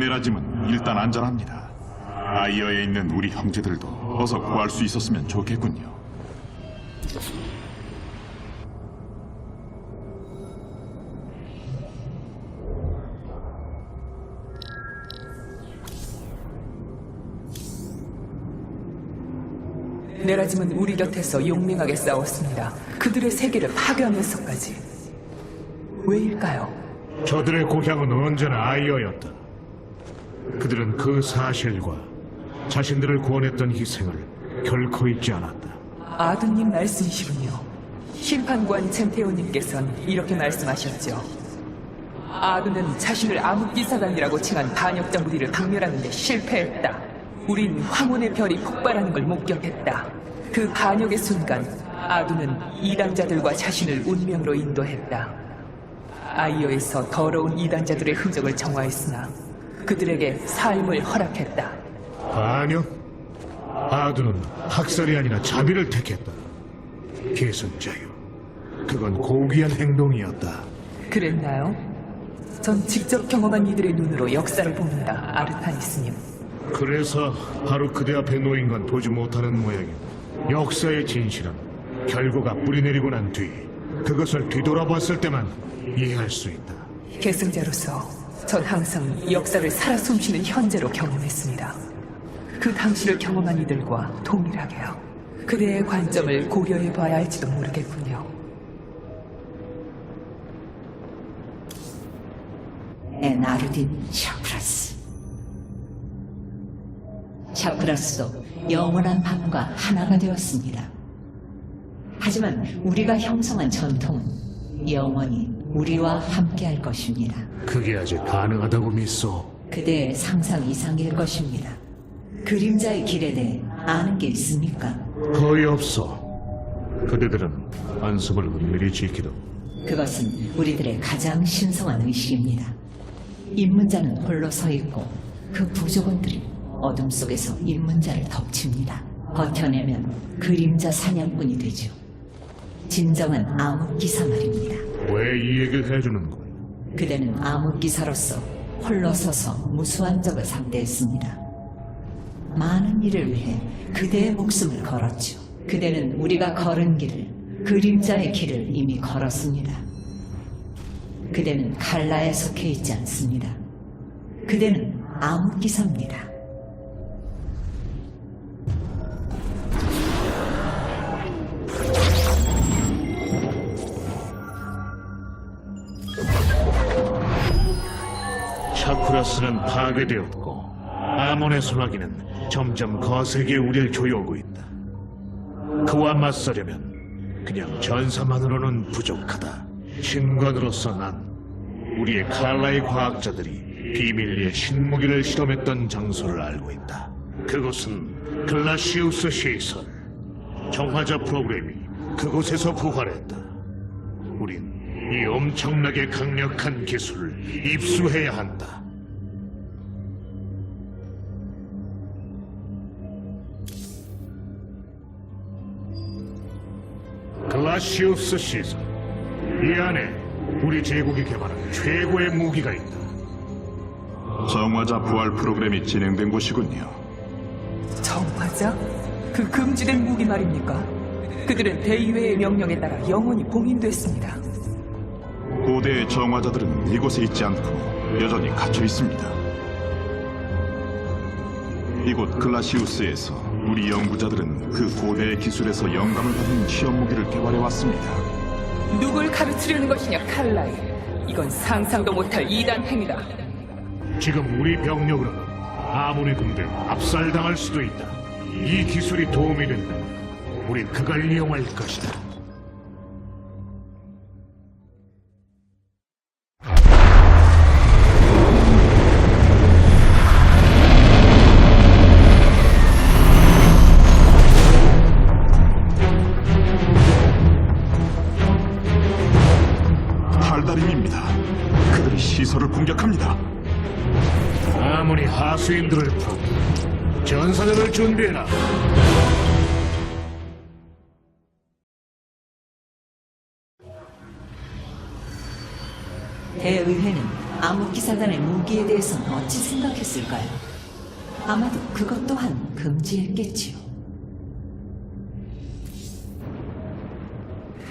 네라짐은 일단 안전합니다. 아이어에 있는 우리 형제들도 어서 구할 수 있었으면 좋겠군요. 네라짐은 우리 곁에서 용맹하게 싸웠습니다. 그들의 세계를 파괴하면서까지. 왜일까요? 저들의 고향은 언제나 아이어였다. 그들은 그 사실과 자신들을 구원했던 희생을 결코 잊지 않았다. 아드님 말씀이시군요. 심판관 젠테오님께서는 이렇게 말씀하셨죠. 아드는 자신을 암흑기사단이라고 칭한 반역자 무리를 박멸하는 데 실패했다. 우린 황혼의 별이 폭발하는 걸 목격했다. 그 반역의 순간 아두는 이단자들과 자신을 운명으로 인도했다. 아이오에서 더러운 이단자들의 흔적을 정화했으나 그들에게 삶을 허락했다. 아니요. 아두는 학살이 아니라 자비를 택했다. 계승자요. 그건 고귀한 행동이었다. 그랬나요? 전 직접 경험한 이들의 눈으로 역사를 보는다, 아르타니스님. 그래서 바로 그대 앞에 놓인 건 보지 못하는 모양이다. 역사의 진실은 결과가 뿌리내리고 난 뒤 그것을 뒤돌아봤을 때만 이해할 수 있다. 계승자로서 전 항상 역사를 살아 숨쉬는 현재로 경험했습니다. 그 당시를 경험한 이들과 동일하게요. 그대의 관점을 고려해 봐야 할지도 모르겠군요. 에나르딘 샤프라스 샤프라스도 영원한 밤과 하나가 되었습니다. 하지만 우리가 형성한 전통은 영원히 우리와 함께할 것입니다. 그게 아직 가능하다고 믿소. 그대의 상상 이상일 것입니다. 그림자의 길에 대해 아는 게 있습니까? 거의 없어. 그대들은 안습을 은밀히 지키도 그것은 우리들의 가장 신성한 의식입니다. 입문자는 홀로 서 있고 그 부족원들이 어둠 속에서 입문자를 덮칩니다. 버텨내면 그림자 사냥꾼이 되죠. 진정한 암흑기사 말입니다. 왜 이 얘기를 해주는 거야? 그대는 암흑기사로서 홀로 서서 무수한 적을 상대했습니다. 많은 일을 위해 그대의 목숨을 걸었죠. 그대는 우리가 걸은 길을, 그림자의 길을 이미 걸었습니다. 그대는 칼라에 속해 있지 않습니다. 그대는 암흑기사입니다. 샤쿠라스는 파괴되었고 아몬의 소나기는 점점 거세게 우리를 조여오고 있다. 그와 맞서려면 그냥 전사만으로는 부족하다. 신관으로서 난 우리의 칼라의 과학자들이 비밀리에 신무기를 실험했던 장소를 알고 있다. 그곳은 글라시우스 시설. 정화자 프로그램이 그곳에서 부활했다. 우린 이 엄청나게 강력한 기술을 입수해야 한다. 글라시우스 시설. 이 안에 우리 제국이 개발한 최고의 무기가 있다. 정화자 부활 프로그램이 진행된 곳이군요. 정화자? 그 금지된 무기 말입니까? 그들은 대의회의 명령에 따라 영원히 봉인됐습니다. 고대의 정화자들은 이곳에 있지 않고 여전히 갇혀 있습니다. 이곳 글라시우스에서 우리 연구자들은 그 고대의 기술에서 영감을 받은 시험 무기를 개발해 왔습니다. 누굴 가르치려는 것이냐, 칼라이. 이건 상상도 못할 이단 행위다. 지금 우리 병력으로는 아몬의 군대 압살당할 수도 있다. 이 기술이 도움이 된다면 우린 그걸 이용할 것이다. 달달임입니다. 그들이 시설을 공격합니다. 아몬이 하수인들을 풀고 전사들을 준비해라. 대의회는 암흑기사단의 무기에 대해서는 어찌 생각했을까요? 아마도 그것 또한 금지했겠지요.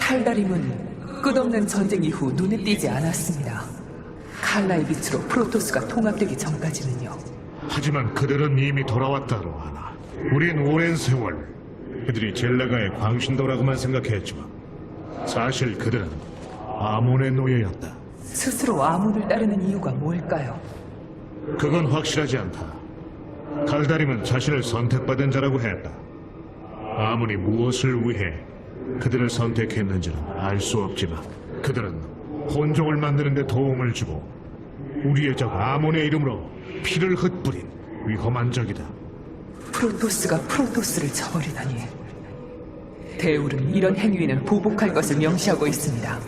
탈다림은 끝없는 전쟁 이후 눈에 띄지 않았습니다. 칼라의 빛으로 프로토스가 통합되기 전까지는요. 하지만 그들은 이미 돌아왔다 로 하나. 우린 오랜 세월 그들이 젤라가의 광신도라고만 생각했지만 사실 그들은 아몬의 노예였다. 스스로 아문을 따르는 이유가 뭘까요? 그건 확실하지 않다. 칼다림은 자신을 선택받은 자라고 했다. 아무리 무엇을 위해 그들을 선택했는지는 알 수 없지만 그들은 혼종을 만드는 데 도움을 주고 우리의 적 아몬의 이름으로 피를 흩뿌린 위험한 적이다. 프로토스가 프로토스를 저버리다니. 대울은 이런 행위는 보복할 것을 명시하고 있습니다.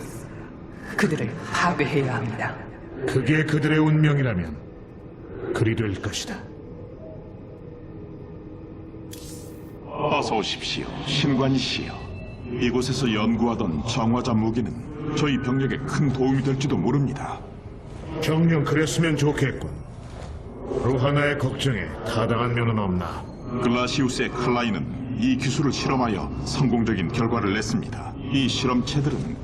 그들을 파괴해야 합니다. 그게 그들의 운명이라면 그리 될 것이다. 어서 오십시오, 신관이시여. 이곳에서 연구하던 정화자 무기는 저희 병력에 큰 도움이 될지도 모릅니다. 정녕 그랬으면 좋겠군. 또 하나의 걱정에 타당한 면은 없나? 글라시우스의 클라이는 이 기술을 실험하여 성공적인 결과를 냈습니다. 이 실험체들은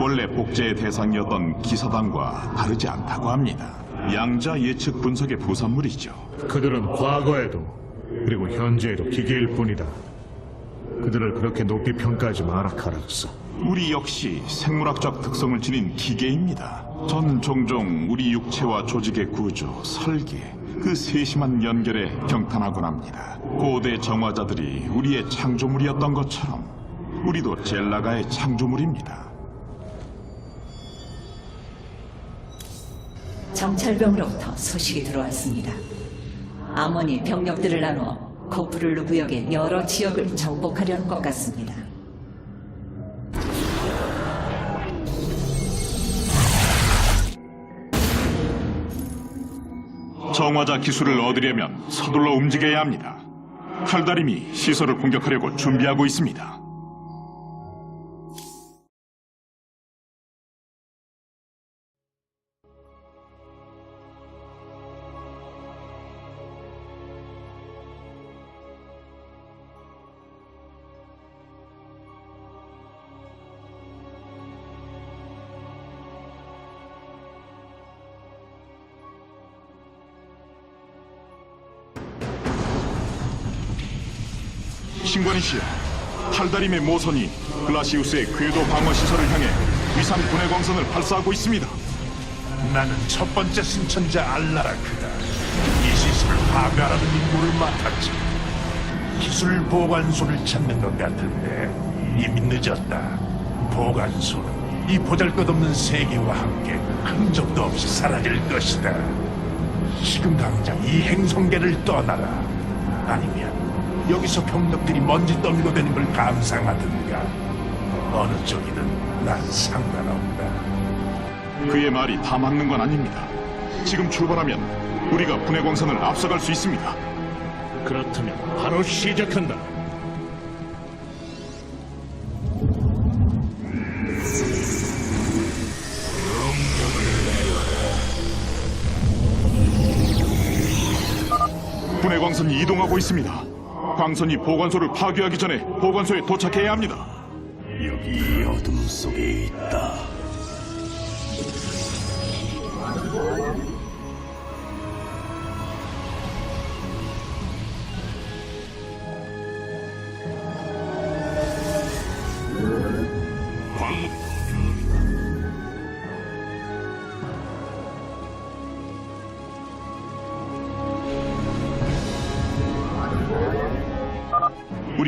원래 복제의 대상이었던 기사단과 다르지 않다고 합니다. 양자 예측 분석의 부산물이죠. 그들은 과거에도 그리고 현재에도 기계일 뿐이다. 그들을 그렇게 높이 평가하지 마라 카락스. 우리 역시 생물학적 특성을 지닌 기계입니다. 전 종종 우리 육체와 조직의 구조, 설계, 그 세심한 연결에 경탄하곤 합니다. 고대 정화자들이 우리의 창조물이었던 것처럼 우리도 젤라가의 창조물입니다. 정찰병으로부터 소식이 들어왔습니다. 아몬이 병력들을 나누어 코프룰루 구역의 여러 지역을 정복하려는 것 같습니다. 정화자 기술을 얻으려면 서둘러 움직여야 합니다. 칼다림이 시설을 공격하려고 준비하고 있습니다. 신관이시여, 탈다림의 모선이 글라시우스의 궤도 방어 시설을 향해 위상 분해 광선을 발사하고 있습니다. 나는 첫 번째 승천자 알라라크다. 이 시설을 파괴하라는 임무를 맡았지. 기술 보관소를 찾는 것 같은데 이미 늦었다. 보관소는 이 보잘것없는 세계와 함께 흔적도 없이 사라질 것이다. 지금 당장 이 행성계를 떠나라. 아니면 여기서 병력들이 먼지 더미가 되는 걸 감상하든가. 어느 쪽이든 난 상관없다. 그의 말이 다 맞는 건 아닙니다. 지금 출발하면 우리가 분해 광선을 앞서갈 수 있습니다. 그렇다면 바로 시작한다. 분해 광선이 이동하고 있습니다. 광선이 보관소를 파괴하기 전에 보관소에 도착해야 합니다. 여기 어둠 속에 있다.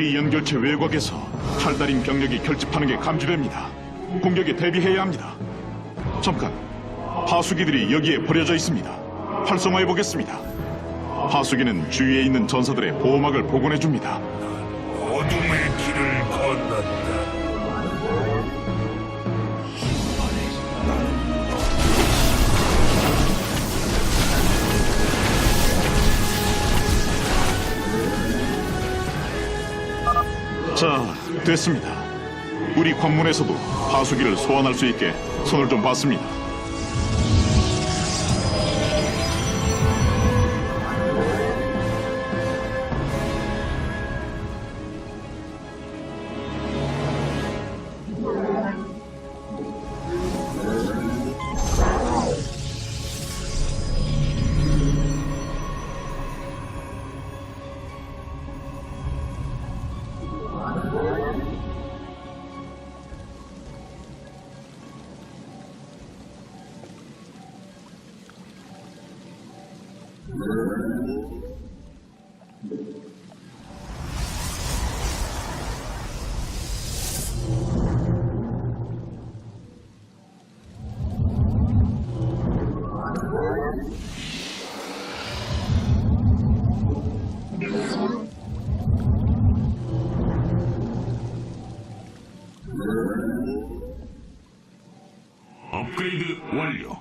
우리 연결체 외곽에서 탈달인 병력이 결집하는 게 감지됩니다. 공격에 대비해야 합니다. 잠깐, 하수기들이 여기에 버려져 있습니다. 활성화해 보겠습니다. 하수기는 주위에 있는 전사들의 보호막을 복원해 줍니다. 자, 됐습니다. 우리 관문에서도 하수기를 소환할 수 있게 손을 좀 봤습니다. 업그레이드 완료.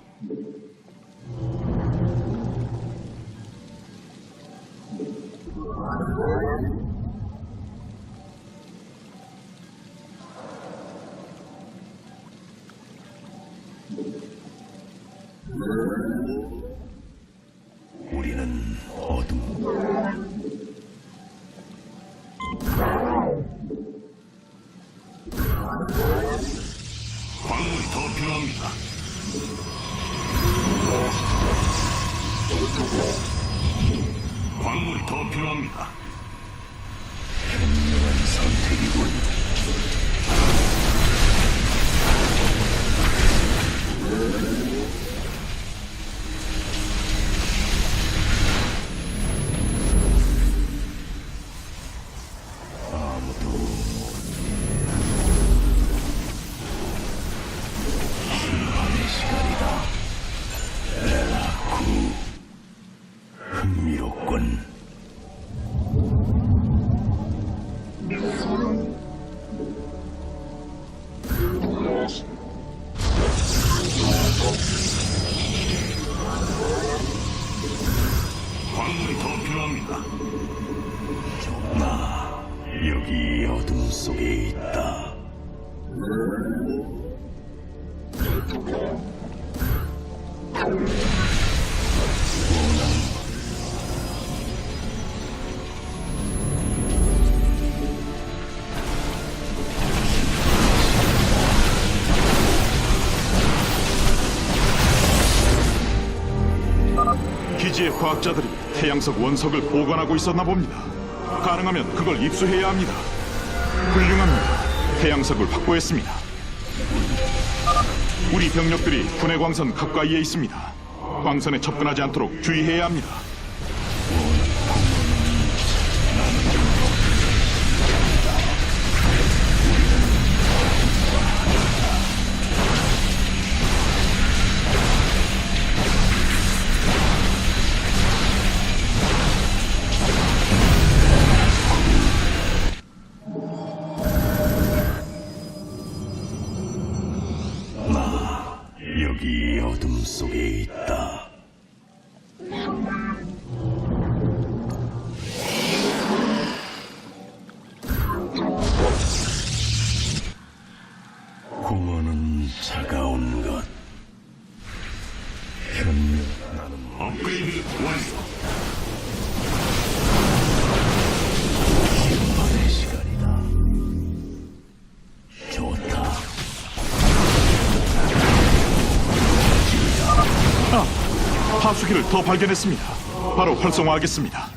필요합니다. 나 여기 어둠 속에 있다. 기지의 과학자들이 태양석 원석을 보관하고 있었나 봅니다. 가능하면 그걸 입수해야 합니다. 훌륭합니다. 태양석을 확보했습니다. 우리 병력들이 분해 광선 가까이에 있습니다. 광선에 접근하지 않도록 주의해야 합니다. 차가운 것. 현명 나는 업그레이드 완료. 심판의 시간이다. 좋다. 하수기를 더 발견했습니다. 바로 활성화하겠습니다.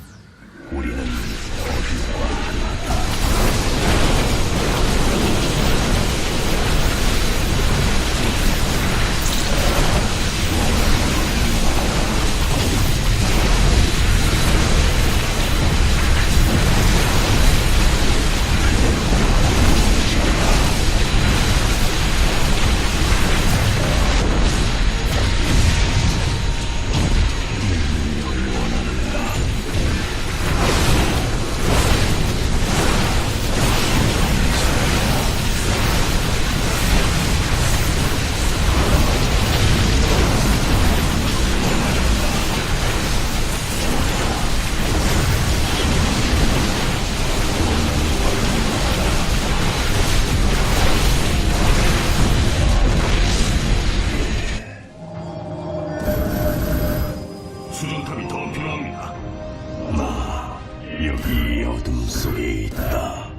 여기 어둠 속에 있다.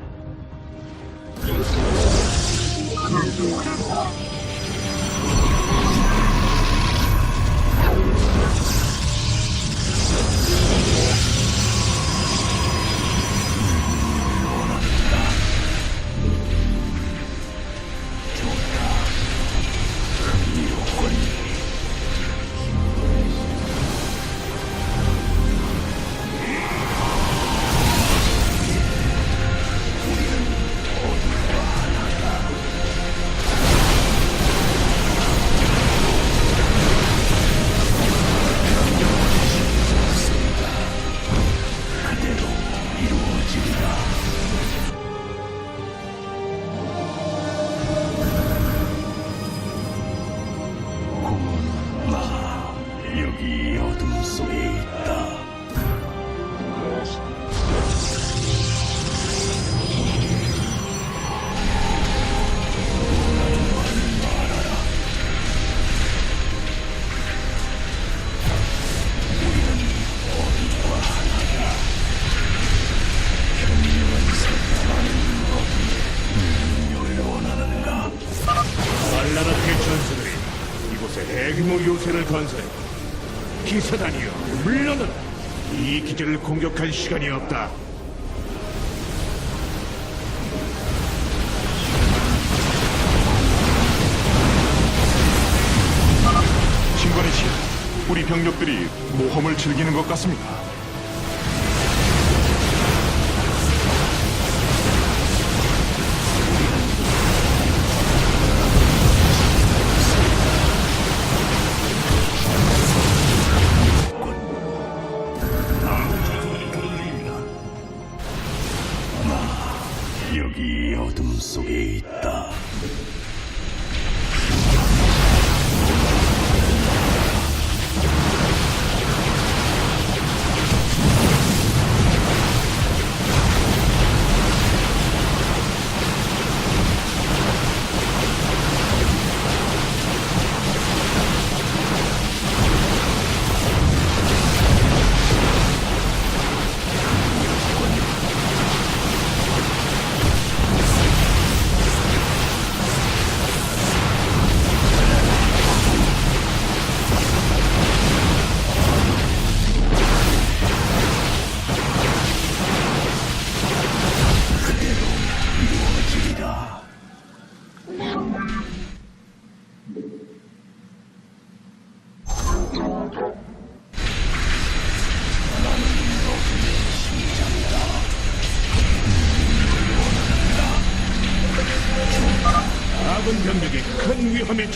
대규모 요새를 건설해. 기사단이여, 물러나라. 이 기지를 공격할 시간이 없다. 신관의 시 우리 병력들이 모험을 즐기는 것 같습니다. 어둠 속에 있다.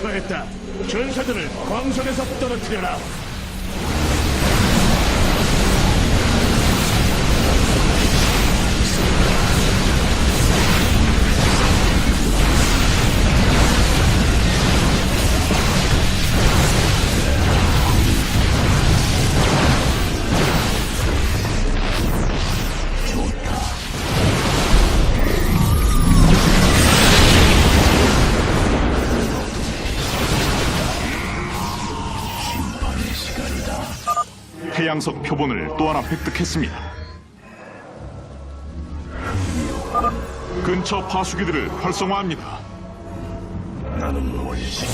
처했다. 전사들을 광선에서 떨어뜨려라. 양석 표본을 또 하나 획득했습니다. 근처 파수기들을 활성화합니다. 나는 원시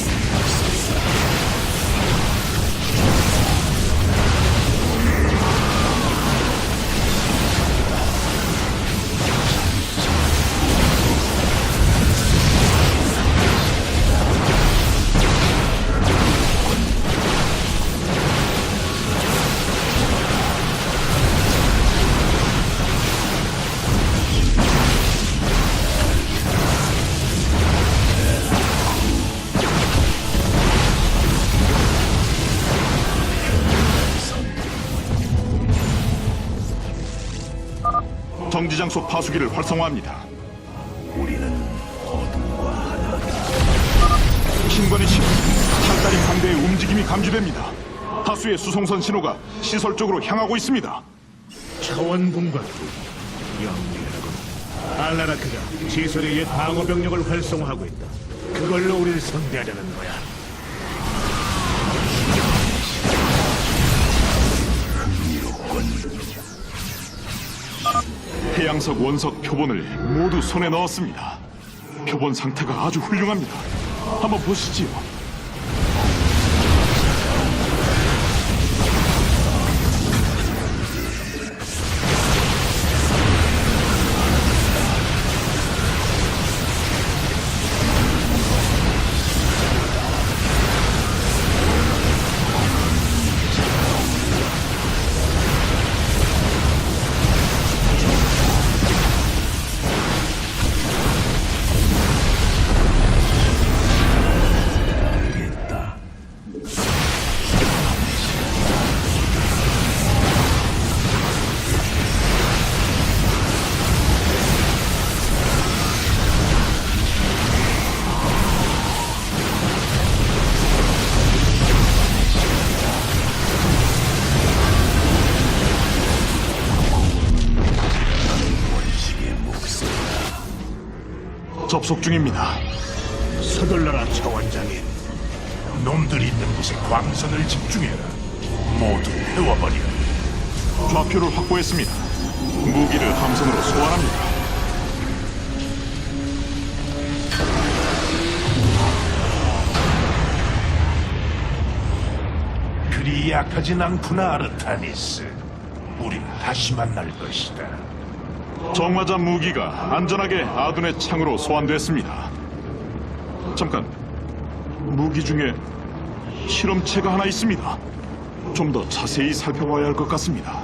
정지장소 파수기를 활성화합니다. 우리는 어둠과 하나다. 신관의 시 탈다림 함대의 움직임이 감지됩니다. 다수의 수송선 신호가 시설 쪽으로 향하고 있습니다. 차원 분광 영리하군. 알라라크가 시설의 옛 방어 병력을 활성화하고 있다. 그걸로 우리를 상대하려는 거야. 해양석 원석 표본을 모두 손에 넣었습니다. 표본 상태가 아주 훌륭합니다. 한번 보시지요. 접속 중입니다. 서둘러라 차원장인. 놈들이 있는 곳에 광선을 집중해라. 모두 태워버려. 좌표를 확보했습니다. 무기를 함선으로 소환합니다. 그리 약하진 않구나, 아르타니스. 우린 다시 만날 것이다. 정화자 무기가 안전하게 아둔의 창으로 소환됐습니다. 잠깐, 무기 중에 실험체가 하나 있습니다. 좀 더 자세히 살펴봐야 할 것 같습니다.